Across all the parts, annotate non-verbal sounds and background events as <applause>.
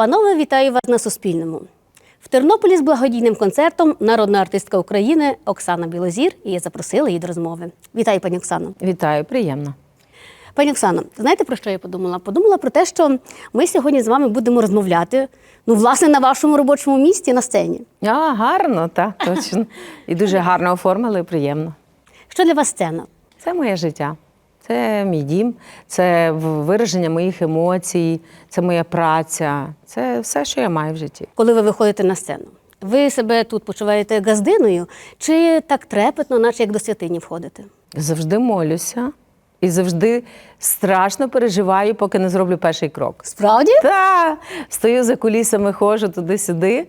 Панове, вітаю вас на Суспільному. В Тернополі з благодійним концертом народна артистка України Оксана Білозір, і я запросила її до розмови. Вітаю, пані Оксано. Вітаю, приємно. Пані Оксано, знаєте про що я подумала? Подумала про те, що ми сьогодні з вами будемо розмовляти, ну, власне, на вашому робочому місці на сцені. А, гарно, так, точно. І дуже гарно оформили, приємно. Що для вас сцена? Це моє життя. Це мій дім, це вираження моїх емоцій, це моя праця, це все, що я маю в житті. коли ви виходите на сцену? Ви себе тут почуваєте газдиною, чи так трепетно, наче як до святині входите? Завжди молюся і завжди страшно переживаю, поки не зроблю перший крок. Справді? Та стою за кулісами, ходжу туди-сюди.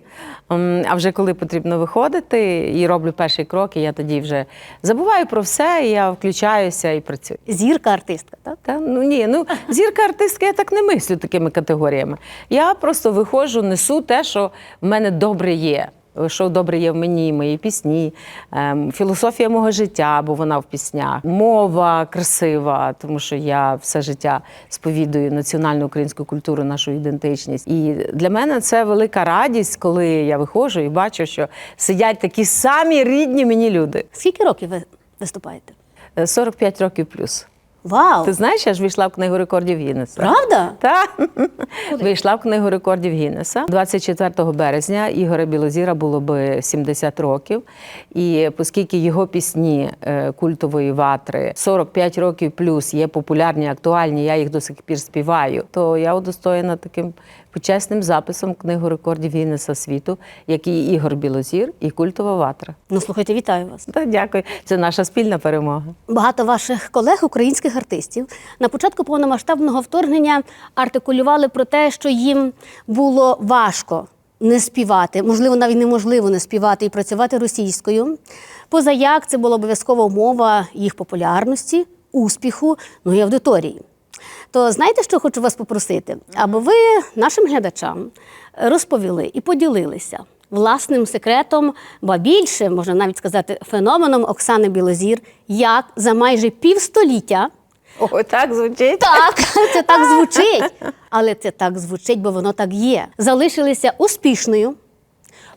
А вже коли потрібно виходити і роблю перший крок, і я тоді вже забуваю про все, і я включаюся і працюю. Зірка артистка, так? Та ну ні, ну зірка артистка, я так не мислю такими категоріями. Я просто виходжу, несу те, що в мене добре є. Що добре є в мені, мої пісні, ем, філософія мого життя, бо вона в піснях, мова красива, тому що я все життя сповідую національну українську культуру, нашу ідентичність. І для мене це велика радість, коли я виходжу і бачу, що сидять такі самі рідні мені люди. Скільки років ви виступаєте? Е, 45 років плюс. Вау! Ти знаєш, я ж війшла в книгу рекордів Гіннеса. Правда? Так. Вийшла в книгу рекордів Гіннеса. 24 березня Ігоря Білозіра було би 70 років. І оскільки його пісні е, культової ватри 45 років плюс є популярні, актуальні, я їх до сих пір співаю, то я удостоєна таким почесним записом книгу рекордів Гіннеса світу, як і Ігор Білозір, і культова ватра. Ну, слухайте, вітаю вас. Та дякую. Це наша спільна перемога. Багато ваших колег, українських артистів, на початку повномасштабного вторгнення артикулювали про те, що їм було важко не співати, можливо, навіть неможливо не співати і працювати російською. Поза як це була обов'язкова умова їх популярності, успіху, ну і аудиторії. То знаєте, що хочу вас попросити? Аби ви нашим глядачам розповіли і поділилися власним секретом, ба більше, можна навіть сказати, феноменом Оксани Білозір, як за майже півстоліття. О, так звучить. Так, це так звучить. Але це так звучить, бо воно так є. Залишилися успішною,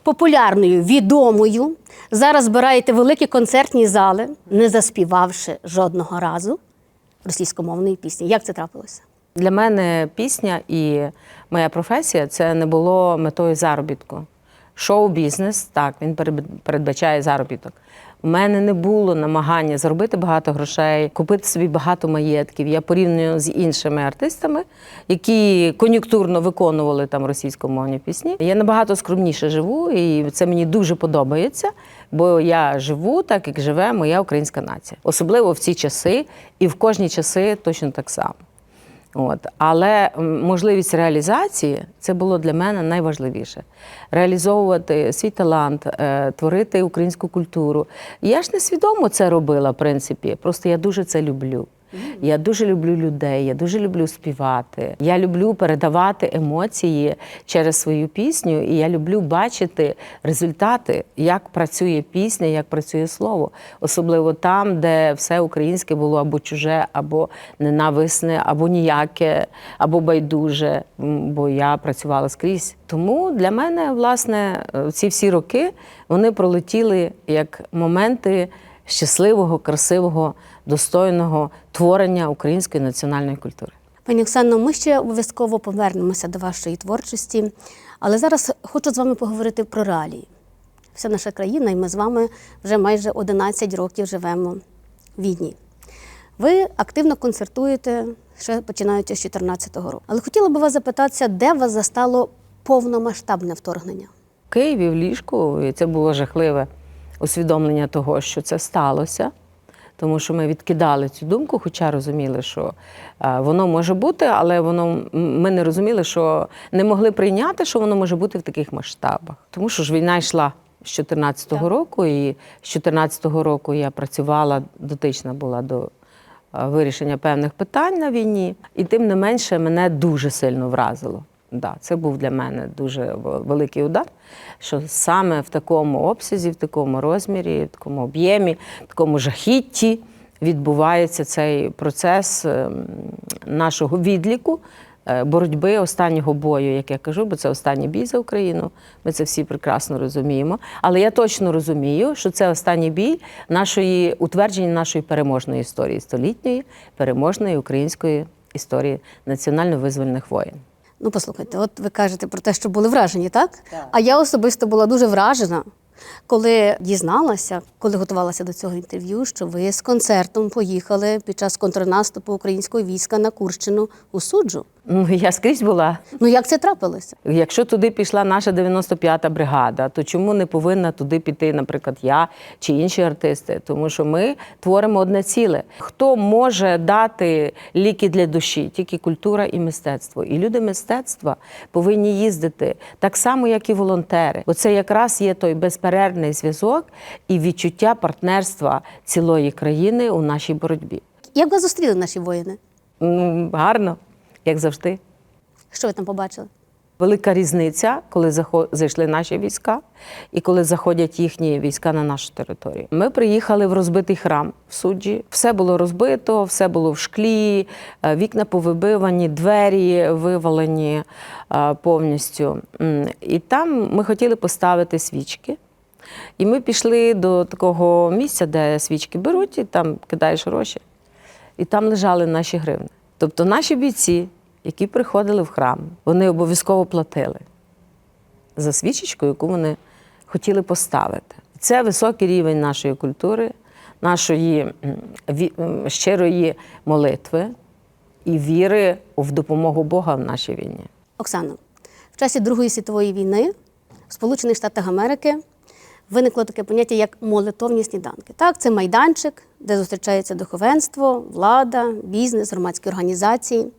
популярною, відомою. Зараз збираєте великі концертні зали, не заспівавши жодного разу російськомовної пісні. Як це трапилося? Для мене пісня і моя професія це не було метою заробітку. Шоу-бізнес, так, він передбачає заробіток. У мене не було намагання заробити багато грошей, купити собі багато маєтків. Я порівнюю з іншими артистами, які кон'юнктурно виконували там російськомовні пісні. Я набагато скромніше живу, і це мені дуже подобається, бо я живу так, як живе моя українська нація. Особливо в ці часи, і в кожні часи точно так само. От. Але можливість реалізації це було для мене найважливіше. Реалізовувати свій талант, е, творити українську культуру. Я ж несвідомо це робила, в принципі. Просто я дуже це люблю. Я дуже люблю людей, я дуже люблю співати. Я люблю передавати емоції через свою пісню, і я люблю бачити результати, як працює пісня, як працює слово. Особливо там, де все українське було або чуже, або ненависне, або ніяке, або байдуже. Бо я працювала скрізь. Тому для мене, власне, ці всі роки вони пролетіли як моменти щасливого, красивого, достойного творення української національної культури. Пані Оксано, ми ще обов'язково повернемося до вашої творчості, але зараз хочу з вами поговорити про реалії. Вся наша країна, і ми з вами вже майже 11 років живемо в війні. Ви активно концертуєте ще починаючи з 2014 року. Але хотіла би вас запитатися, де вас застало повномасштабне вторгнення? В Києві в ліжку, і це було жахливе усвідомлення того, що це сталося. Тому що ми відкидали цю думку, хоча розуміли, що е, воно може бути, але воно ми не розуміли, що не могли прийняти, що воно може бути в таких масштабах. Тому що ж війна йшла з 2014 року, і з 2014 року я працювала, дотична була до е, вирішення певних питань на війні, і тим не менше мене дуже сильно вразило. Да, це був для мене дуже великий удар, що саме в такому обсязі, в такому розмірі, в такому об'ємі, в такому жахітті відбувається цей процес ем, нашого відліку е, боротьби останнього бою, як я кажу, бо це останній бій за Україну. Ми це всі прекрасно розуміємо. Але я точно розумію, що це останній бій нашої утвердження нашої переможної історії, столітньої переможної української історії національно-визвольних воєн. Ну, послухайте, от ви кажете про те, що були вражені, так? А я особисто була дуже вражена, коли дізналася, коли готувалася до цього інтерв'ю, що ви з концертом поїхали під час контрнаступу українського війська на Курщину у суджу. Ну, я скрізь була. Ну як це трапилося? Якщо туди пішла наша 95-та бригада, то чому не повинна туди піти, наприклад, я чи інші артисти? Тому що ми творимо одне ціле. Хто може дати ліки для душі? Тільки культура і мистецтво. І люди мистецтва повинні їздити так само, як і волонтери. Бо це якраз є той безперервний зв'язок і відчуття партнерства цілої країни у нашій боротьбі. Як вас зустріли наші воїни? Ну, гарно, як завжди. Що ви там побачили? Велика різниця, коли зайшли наші війська і коли заходять їхні війська на нашу територію. Ми приїхали в розбитий храм в суджі. Все було розбито, все було в шклі, е, вікна повибивані, двері вивалені е, повністю. І там ми хотіли поставити свічки. І ми пішли до такого місця, де свічки беруть, і там кидаєш гроші. І там лежали наші гривни. Тобто наші бійці, які приходили в храм, вони обов'язково платили за свічечку, яку вони хотіли поставити. Це високий рівень нашої культури, нашої щирої молитви і віри в допомогу Бога в нашій війні. Оксано, в часі Другої світової війни в Сполучених Штатах Америки виникло таке поняття як молитовні сніданки. Так, це майданчик, де зустрічається духовенство, влада, бізнес, громадські організації.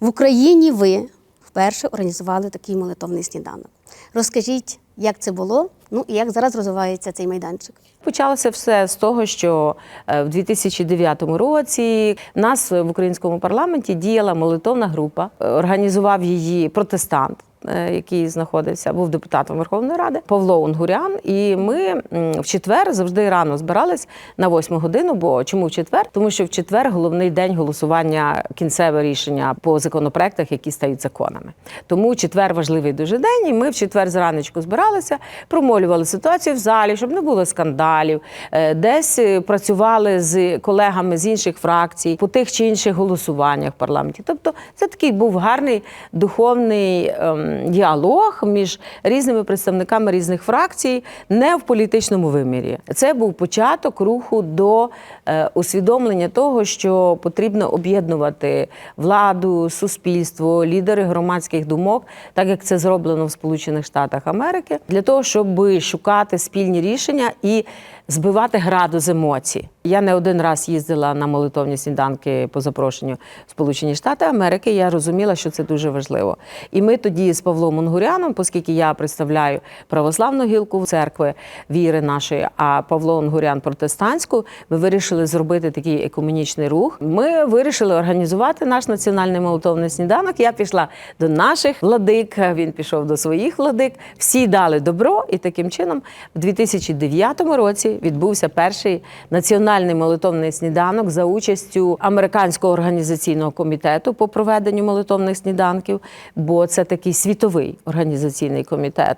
В Україні ви вперше організували такий молитовний сніданок. Розкажіть, як це було, ну і як зараз розвивається цей майданчик. Почалося все з того, що е, в 2009 році в нас в українському парламенті діяла молитовна група. Е, Організував її протестант. Е, Який знаходився, був депутатом Верховної Ради Павло Унгурян. І ми в четвер завжди рано збирались на восьму годину. Бо чому в четвер? Тому що в четвер головний день голосування кінцеве рішення по законопроектах, які стають законами. Тому четвер важливий дуже день. І ми в четвер зранечку збиралися, промолювали ситуацію в залі, щоб не було скандалів. Е, Десь е, працювали з колегами з інших фракцій по тих чи інших голосуваннях в парламенті. Тобто, це такий був гарний духовний ем, діалог між різними представниками різних фракцій, не в політичному вимірі. Це був початок руху до е, усвідомлення того, що потрібно об'єднувати владу, суспільство, лідери громадських думок, так як це зроблено в Сполучених Штатах Америки, для того, щоб шукати спільні рішення і збивати градус емоцій. Я не один раз їздила на молитовні сніданки по запрошенню Сполучені Штати Америки. Я розуміла, що це дуже важливо. І ми тоді з Павлом Унгуряном, оскільки я представляю православну гілку церкви віри нашої, а Павло Унгурян протестантську, ми вирішили зробити такий екуменічний рух. Ми вирішили організувати наш національний молитовний сніданок. Я пішла до наших владик, він пішов до своїх владик. Всі дали добро, і таким чином, в 2009 році відбувся перший національний молитовний сніданок за участю американського організаційного комітету по проведенню молитовних сніданків, бо це такий світовий організаційний комітет.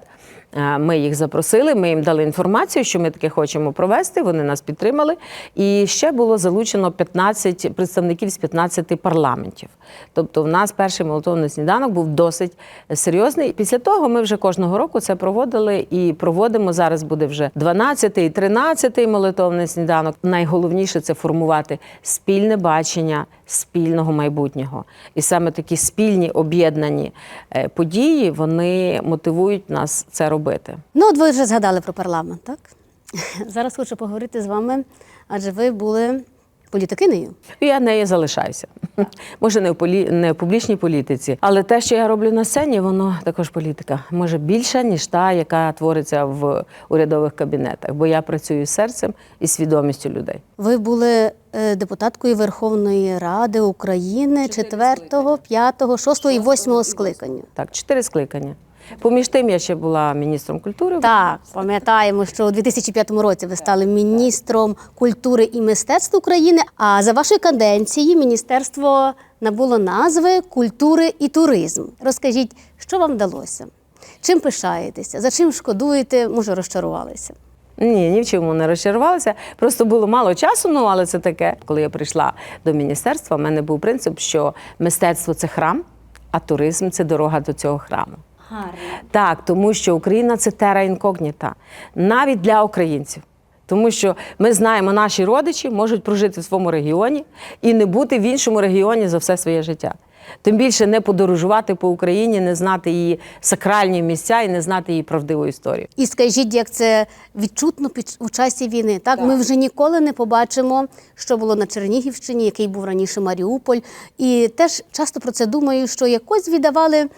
Е, Ми їх запросили, ми їм дали інформацію, що ми таке хочемо провести. Вони нас підтримали. І ще було залучено 15 представників з 15 парламентів. Тобто, в нас перший молотовний сніданок був досить серйозний. Після того ми вже кожного року це проводили і проводимо. Зараз буде вже 12 і 13 молитовний сніданок. Найголовніше це формувати спільне бачення спільного майбутнього. І саме такі спільні об'єднані е, події вони мотивують нас це робити. Ну, от ви вже згадали про парламент, так? <laughs> Зараз хочу поговорити з вами, адже ви були політикинею. Я нею залишаюся. <laughs> Може, не в полі... не в публічній політиці, але те, що я роблю на сцені, воно також політика. Може більше, ніж та, яка твориться в урядових кабінетах, бо я працюю з серцем і свідомістю людей. Ви були е, депутаткою Верховної Ради України 4, 5, 6 і 8 скликання. Так, чотири скликання. Поміж тим, я ще була міністром культури. Так, пам'ятаємо, що у 2005 році ви стали міністром культури і мистецтв України. А за вашої каденції міністерство набуло назви культури і туризм. Розкажіть, що вам вдалося? Чим пишаєтеся? За чим шкодуєте? Може, розчарувалися? Ні, ні в чому не розчарувалася. Просто було мало часу, ну але це таке. Коли я прийшла до міністерства, в мене був принцип, що мистецтво це храм, а туризм це дорога до цього храму. Гарно. Так, тому що Україна це тера інкогніта, навіть для українців. Тому що ми знаємо, наші родичі можуть прожити в своєму регіоні і не бути в іншому регіоні за все своє життя. Тим більше не подорожувати по Україні, не знати її сакральні місця і не знати її правдиву історію. І скажіть, як це відчутно під у часі війни? Так, ми вже ніколи не побачимо, що було на Чернігівщині, який був раніше Маріуполь. І теж часто про це думаю, що якось віддавали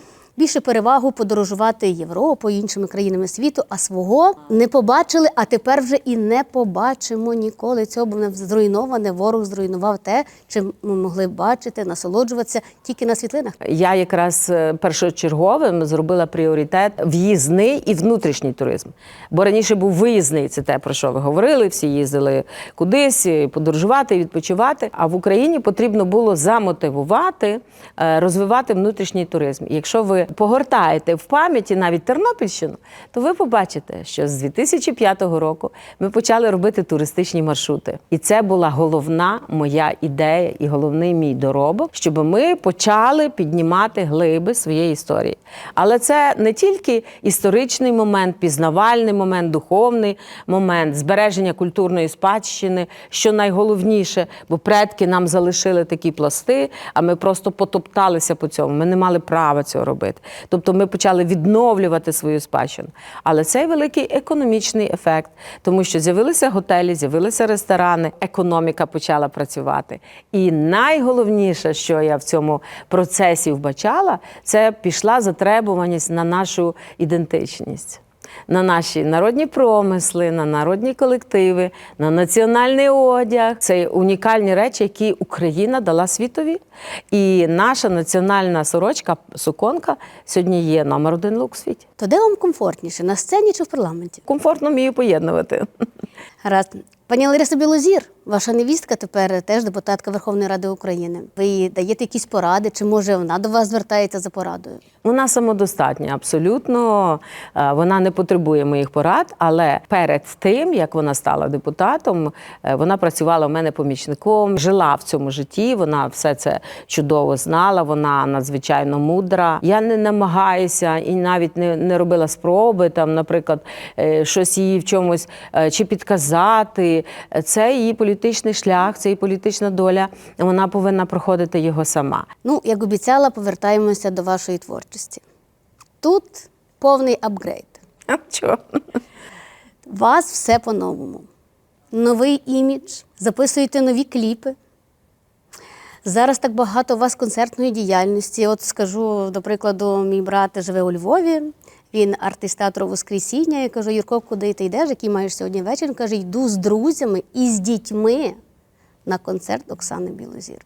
більше перевагу подорожувати Європою, іншими країнами світу, а свого не побачили, а тепер вже і не побачимо ніколи. Цього було зруйноване. Ворог зруйнував те, чим ми могли бачити, насолоджуватися тільки на світлинах. Я якраз е, першочерговим зробила пріоритет в'їзний і внутрішній туризм. Бо раніше був виїзний, це те, про що ви говорили. Всі їздили кудись подорожувати, відпочивати. А в Україні потрібно було замотивувати, е, розвивати внутрішній туризм. Якщо ви погортаєте в пам'яті навіть Тернопільщину, то ви побачите, що з 2005 року ми почали робити туристичні маршрути. І це була головна моя ідея і головний мій доробок, щоб ми почали піднімати глиби своєї історії. Але це не тільки історичний момент, пізнавальний момент, духовний момент, збереження культурної спадщини, що найголовніше, бо предки нам залишили такі пласти, а ми просто потопталися по цьому. Ми не мали права цього робити. Тобто ми почали відновлювати свою спадщину. Але цей великий економічний ефект, тому що з'явилися готелі, з'явилися ресторани, економіка почала працювати. І найголовніше, що я в цьому процесі вбачала, це пішла затребуваність на нашу ідентичність. На наші народні промисли, на народні колективи, на національний одяг це унікальні речі, які Україна дала світові. І наша національна сорочка, суконка, сьогодні є номер один лук у світі. То де вам комфортніше на сцені чи в парламенті? Комфортно вмію поєднувати. Гаразд. Пані Лариса Білозір, ваша невістка тепер теж депутатка Верховної Ради України. Ви даєте якісь поради, чи може вона до вас звертається за порадою? Вона самодостатня, абсолютно. Е, Вона не потребує моїх порад, але перед тим, як вона стала депутатом, е, вона працювала в мене помічником, жила в цьому житті. Вона все це чудово знала. Вона надзвичайно мудра. Я не намагаюся і навіть не, не робила спроби там, наприклад, е, щось їй в чомусь чи підказати. Це її політичний шлях, це її політична доля. Вона повинна проходити його сама. Ну, як обіцяла, повертаємося до вашої творчості. Тут повний апгрейд. А чого? Вас все по-новому. Новий імідж, записуєте нові кліпи. Зараз так багато у вас концертної діяльності. От скажу, до прикладу, мій брат живе у Львові. Він артист театру Воскресіння. Я кажу, Юрко, куди ти йдеш? Який маєш сьогодні вечір? Він каже, йду з друзями і з дітьми на концерт Оксани Білозір.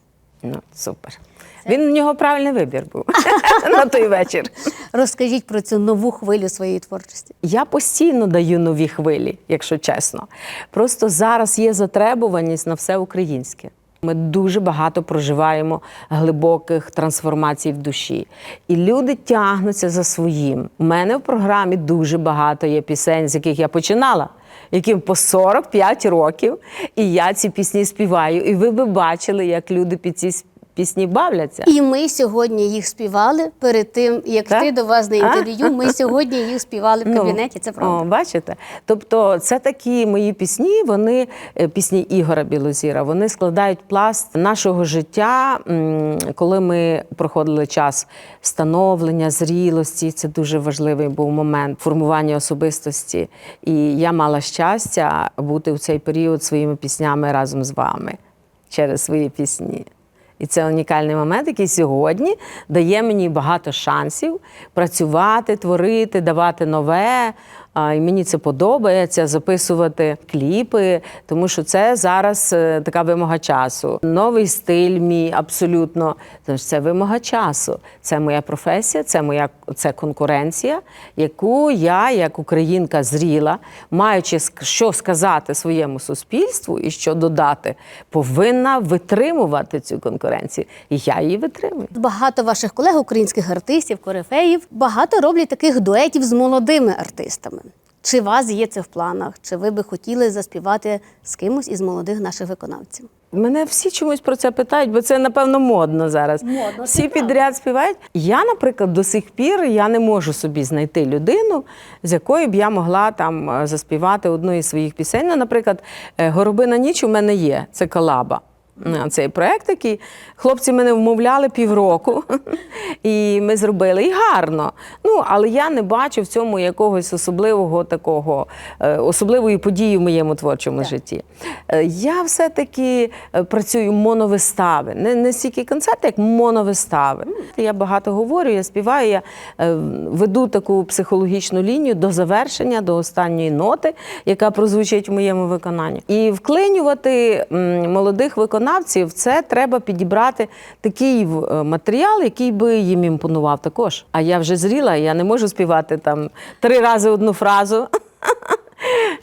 Ну, супер. Він в нього правильний вибір був <laughs> на той вечір. Розкажіть про цю нову хвилю своєї творчості. Я постійно даю нові хвилі, якщо чесно. Просто зараз є затребуваність на все українське. Ми дуже багато проживаємо глибоких трансформацій в душі. І люди тягнуться за своїм. У мене в програмі дуже багато є пісень, з яких я починала, яким по 45 років, і я ці пісні співаю. І ви би бачили, як люди під ці пісні бавляться. І ми сьогодні їх співали перед тим, як Так? йти до вас на інтерв'ю. Ми сьогодні їх співали в кабінеті. Це правда. О, бачите? Тобто, це такі мої пісні, вони е, пісні Ігора Білозіра, вони складають пласт нашого життя, коли ми проходили час становлення, зрілості. Це дуже важливий був момент формування особистості. І я мала щастя бути в цей період своїми піснями разом з вами через свої пісні. І це унікальний момент, який сьогодні дає мені багато шансів працювати, творити, давати нове. А, і мені це подобається записувати кліпи, тому що це зараз е, така вимога часу. Новий стиль мій абсолютно. Що це вимога часу. Це моя професія, це моя це конкуренція, яку я, як українка зріла, маючи що сказати своєму суспільству і що додати, повинна витримувати цю конкуренцію. І я її витримую. Багато ваших колег, українських артистів, корифеїв, багато роблять таких дуетів з молодими артистами. Чи у вас є це в планах? Чи ви би хотіли заспівати з кимось із молодих наших виконавців? Мене всі чомусь про це питають, бо це напевно модно зараз. Модно, всі підряд співають. Я, наприклад, до сих пір я не можу собі знайти людину, з якою б я могла там е, заспівати одну із своїх пісень. Ну, наприклад, е, Горобина ніч у мене є. Це колаба. Е, Цей проект, який хлопці мене вмовляли півроку, <laughs> і ми зробили і гарно. Ну, але я не бачу в цьому якогось особливого такого, е, особливої події в моєму творчому житті. Е, Я все-таки працюю моновистави, не, не стільки концерти, як моновистави. Я багато говорю, я співаю, я веду таку психологічну лінію до завершення, до останньої ноти, яка прозвучить в моєму виконанні. І вклинювати молодих виконавців це треба підібрати такий е, матеріал, який би їм імпонував також. А я вже зріла, я не можу співати там три рази одну фразу. <laughs>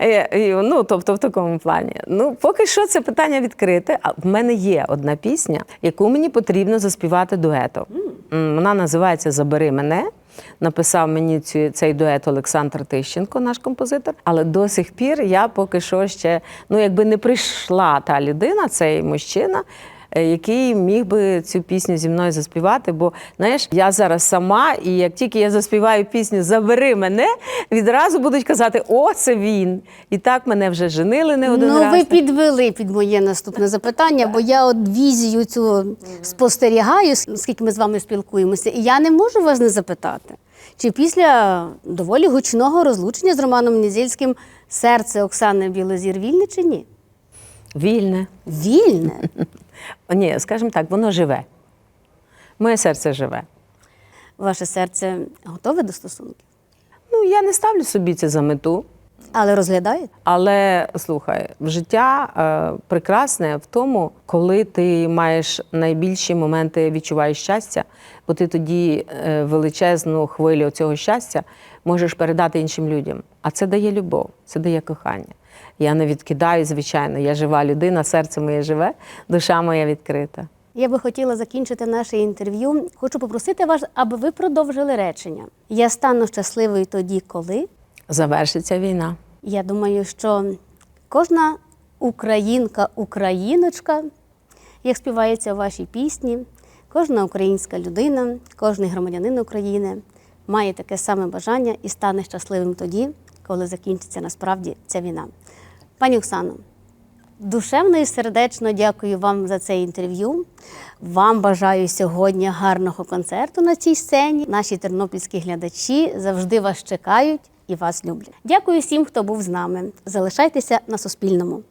Е, Ну, тобто в такому плані. Ну, поки що це питання відкрите. А в мене є одна пісня, яку мені потрібно заспівати дуетом. Вона називається Забери мене. Написав мені цю, цей дует Олександр Тищенко, наш композитор. Але до сих пір я поки що ще ну, якби не прийшла та людина, цей мужчина, який міг би цю пісню зі мною заспівати. Бо знаєш, я зараз сама, і як тільки я заспіваю пісню Забери мене, відразу будуть казати: О, це він! І так мене вже женили не один ну, раз. ви підвели під моє наступне запитання, бо я от візію цю спостерігаю, скільки ми з вами спілкуємося, і я не можу вас не запитати. Чи після доволі гучного розлучення з Романом Нізельським серце Оксани Білозір вільне чи ні? Вільне. Вільне. Ні, скажімо так, воно живе. Моє серце живе. Ваше серце готове до стосунків, Ну, я не ставлю собі це за мету. але розглядаєте? Але слухай, життя е, прекрасне в тому, коли ти маєш найбільші моменти відчуваєш щастя, бо ти тоді е, величезну хвилю цього щастя можеш передати іншим людям. А це дає любов, це дає кохання. Я не відкидаю, звичайно, я жива людина, серце моє живе, душа моя відкрита. Я би хотіла закінчити наше інтерв'ю. Хочу попросити вас, аби ви продовжили речення. Я стану щасливою тоді, коли. Завершиться війна. Я думаю, що кожна українка, україночка, як співається у вашій пісні, кожна українська людина, кожен громадянин України має таке саме бажання і стане щасливим тоді, коли закінчиться насправді ця війна. Пані Оксано, Душевно і сердечно дякую вам за це інтерв'ю. Вам бажаю сьогодні гарного концерту на цій сцені. Наші тернопільські глядачі завжди вас чекають і вас люблять. Дякую всім, хто був з нами. Залишайтеся на Суспільному.